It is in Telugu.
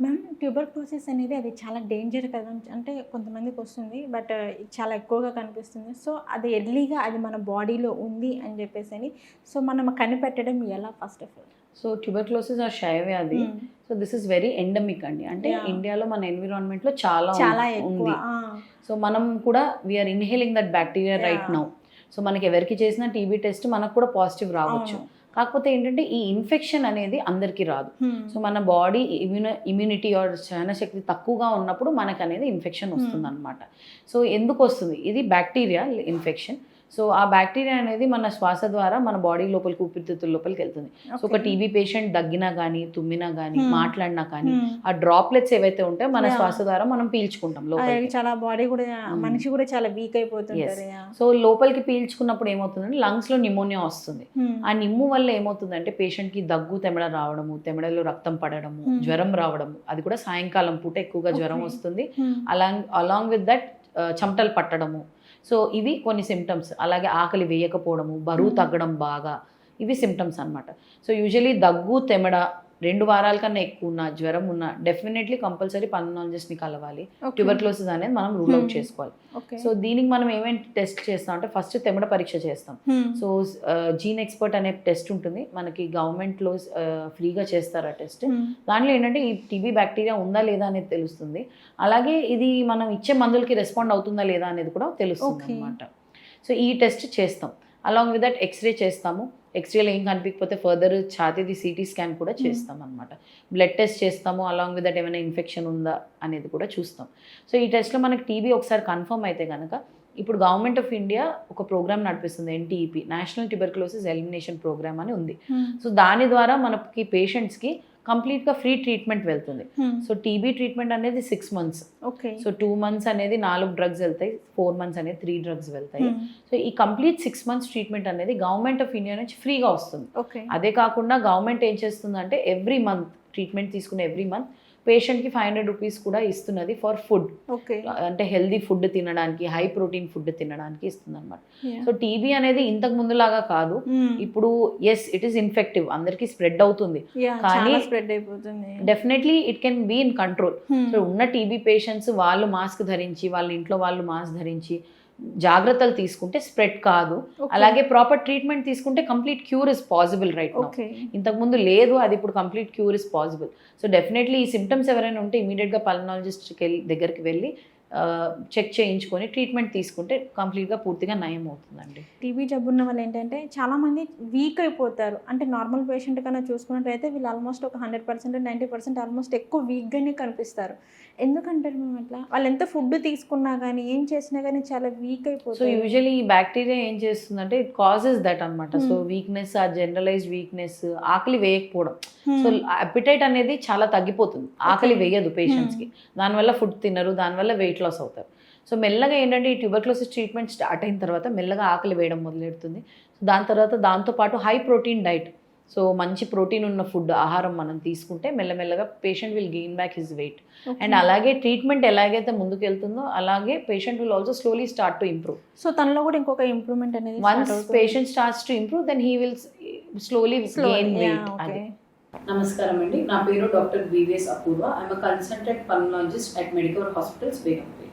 మ్యామ్ ట్యూబర్ క్లోసిస్ అనేది అది చాలా డేంజర్ కదా అంటే కొంతమందికి వస్తుంది బట్ చాలా ఎక్కువగా కనిపిస్తుంది. సో అది ఎర్లీగా అది మన బాడీలో ఉంది అని చెప్పేసి అని సో మనం కనిపెట్టడం ఎలా first of all so tuberculosis or క్షయ వ్యాధి so this is very endemic అండి. అంటే. ఇండియాలో మన ఎన్విరాన్మెంట్లో చాలా చాలా ఉంది. సో మనం కూడా we're inhaling that bacteria right. Now so మనకి ఎవరికి చేసిన టీబీ టెస్ట్ మనకు కూడా పాజిటివ్ రావచ్చు. కాకపోతే ఏంటంటే ఈ ఇన్ఫెక్షన్ అనేది అందరికీ రాదు. సో మన బాడీ ఇమ్యూన ఇమ్యూనిటీ ఆర్ శక్తి తక్కువగా ఉన్నప్పుడు మనకు అనేది ఇన్ఫెక్షన్ వస్తుంది అనమాట సో ఎందుకు వస్తుంది? ఇది బ్యాక్టీరియా ఇన్ఫెక్షన్ సో ఆ బ్యాక్టీరియా అనేది మన శ్వాస ద్వారా మన బాడీ లోపలికి ఊపిరితిత్తుల లోపలికి వెళ్తుంది సో ఒక టీబీ పేషెంట్ దగ్గినా కానీ తుమ్మినా కానీ. మాట్లాడినా కానీ ఆ డ్రాప్లెట్స్ ఏవైతే ఉంటాయో మన. శ్వాస ద్వారా మనం పీల్చుకుంటాం లోపలికి చాలా బాడీ కూడా. మనిషి కూడా చాలా వీక్ yeah. సో లోపలికి పీల్చుకున్నప్పుడు ఏమవుతుందంటే లంగ్స్లో నిమోనియా వస్తుంది. ఆ నిమ్ము వల్ల ఏమవుతుందంటే పేషెంట్కి దగ్గు తెమడ రావడము తెమడలో రక్తం పడడము. జ్వరం రావడము అది కూడా సాయంకాలం పూట ఎక్కువగా జ్వరం. వస్తుంది. అలాంగ్ అలాంగ్ విత్ దట్ చెమటలు పట్టడము సో ఇవి కొన్ని సిమ్టమ్స్ అలాగే ఆకలి వేయకపోవడము బరువు. తగ్గడం బాగా ఇవి సిమ్టమ్స్ అన్నమాట సో యూజువలీ దగ్గు తెమడ రెండు వారాల కన్నా ఎక్కువ ఉన్న జ్వరం ఉన్న డెఫినెట్లీ కంపల్సరీ ని కలవాలి. ట్యూబర్క్లోసిస్ అనేది మనం రూల్ అవుట్ Hmm. చేసుకోవాలి. సో దీనికి మనం ఏమేమి టెస్ట్ చేస్తాం అంటే ఫస్ట్ తెమడ పరీక్ష చేస్తాం. సో జీన్ ఎక్స్పర్ట్ అనే టెస్ట్ ఉంటుంది మనకి గవర్నమెంట్లో ఫ్రీగా చేస్తారు ఆ టెస్ట్ Hmm. దాంట్లో ఏంటంటే ఈ టీబీ బ్యాక్టీరియా ఉందా లేదా అనేది తెలుస్తుంది అలాగే ఇది మనం ఇచ్చే మందులకి రెస్పాండ్ అవుతుందా లేదా అనేది కూడా తెలుస్తుంది. అనమాట సో ఈ టెస్ట్ చేస్తాం అలాంగ్ విత్ దట్ ఎక్స్రే చేస్తాము. ఎక్స్రేలో ఏం కనిపించకపోతే ఫర్దర్ ఛాతీది సిటీ స్కాన్ కూడా చేస్తాం అనమాట బ్లడ్ టెస్ట్ చేస్తాము అలాంగ్ విత్ దట్ ఏమైనా ఇన్ఫెక్షన్ ఉందా అనేది కూడా చూస్తాం. సో ఈ టెస్ట్లో మనకి టీబీ ఒకసారి కన్ఫర్మ్ అయితే కనుక ఇప్పుడు గవర్నమెంట్ ఆఫ్ ఇండియా ఒక ప్రోగ్రామ్ నడిపిస్తుంది NTEP national tuberculosis elimination programme అని ఉంది. Hmm. సో దాని ద్వారా మనకి పేషెంట్స్కి కంప్లీట్గా ఫ్రీ ట్రీట్మెంట్ వెళ్తుంది Hmm. సో టీబీ ట్రీట్మెంట్ అనేది six months Okay. So two months అనేది నాలుగు డ్రగ్స్ వెళ్తాయి ఫోర్ మంత్స్ అనేది త్రీ డ్రగ్స్ వెళ్తాయి Hmm. సో ఈ కంప్లీట్ సిక్స్ మంత్స్ ట్రీట్మెంట్ అనేది గవర్నమెంట్ ఆఫ్ ఇండియా నుంచి ఫ్రీగా వస్తుంది. అదే కాకుండా గవర్నమెంట్ ఏం చేస్తుందంటే ఎవ్రీ మంత్ ట్రీట్మెంట్ తీసుకునే ఎవ్రీ మంత్ పేషెంట్కి ఫైవ్ హండ్రెడ్ రూపీస్ కూడా ఇస్తున్నది ఫర్ ఫుడ్. అంటే హెల్దీ ఫుడ్ తినడానికి హై ప్రోటీన్ ఫుడ్ తినడానికి ఇస్తుంది అనమాట. సో టీబీ అనేది ఇంతకు ముందులాగా కాదు Hmm. ఇప్పుడు ఎస్ ఇట్ ఈస్ ఇన్ఫెక్టివ్ అందరికీ స్ప్రెడ్ అవుతుంది కానీ- స్ప్రెడ్ అయిపోతుంది definitely it can be in control. So ఉన్న టీబీ పేషెంట్స్ వాళ్ళు మాస్క్ ధరించి వాళ్ళ ఇంట్లో వాళ్ళు మాస్క్ ధరించి జాగ్రత్తలు తీసుకుంటే స్ప్రెడ్ కాదు. అలాగే ప్రాపర్ ట్రీట్మెంట్ తీసుకుంటే complete cure is possible right now Okay. ఇంతకుముందు లేదు అది ఇప్పుడు complete cure is possible so definitely ఈ సిమ్టమ్స్ ఎవరైనా ఉంటే ఇమీడియట్గా పల్నాలజిస్ట్కి వెళ్ళి దగ్గరికి వెళ్ళి చెక్ చేయించుకొని ట్రీట్మెంట్ తీసుకుంటే కంప్లీట్గా పూర్తిగా నయం అవుతుందండి టీబీ జబ్బు ఉన్న వాళ్ళు ఏంటంటే చాలా మంది వీక్ అయిపోతారు. అంటే నార్మల్ పేషెంట్ కన్నా చూసుకున్నట్లయితే వీళ్ళు ఆల్మోస్ట్ ఒక hundred percent ninety percent almost ఎక్కువ వీక్గానే కనిపిస్తారు. ఎందుకంటారు మేము అట్లా? వాళ్ళు ఎంత ఫుడ్ తీసుకున్నా కానీ ఏం చేసినా కానీ చాలా వీక్ సో అయిపోతారు యూజువలీ ఈ బ్యాక్టీరియా ఏం చేస్తుందంటే ఇట్ కాజెస్ దట్ అనమాట సో Hmm. వీక్నెస్ ఆ జనరలైజ్డ్ వీక్నెస్ ఆకలి వేయకపోవడం. Hmm. సో అపిటైట్ అనేది చాలా తగ్గిపోతుంది. ఆకలి. వేయదు పేషెంట్స్కి దానివల్ల ఫుడ్ తినరు దానివల్ల వెయిట్ లాస్ అవుతారు. సో మెల్లగా ఏంటంటే ఈ ట్యూబర్క్లోసిస్ ట్రీట్మెంట్ స్టార్ట్ అయిన తర్వాత మెల్లగా ఆకలి వేయడం మొదలెడుతుంది. సో దాని తర్వాత దాంతోపాటు హై ప్రోటీన్ డైట్ సో మంచి ప్రోటీన్ ఉన్న ఫుడ్ ఆహారం మనం తీసుకుంటే మెల్లమెల్లగా patient will gain back his weight. And అలాగే ట్రీట్మెంట్ ఎలాగైతే ముందుకు వెళ్తుందో అలాగే patient will also slowly start to improve so తనలో కూడా ఇంకొక ఇంప్రూవ్మెంట్ అనేది once patient starts to improve then he will slowly gain weight అది. నమస్కారం అండి నా పేరు doctor VVS Apoorva. I'm consultant pulmonologist at medical hospitals Begumpet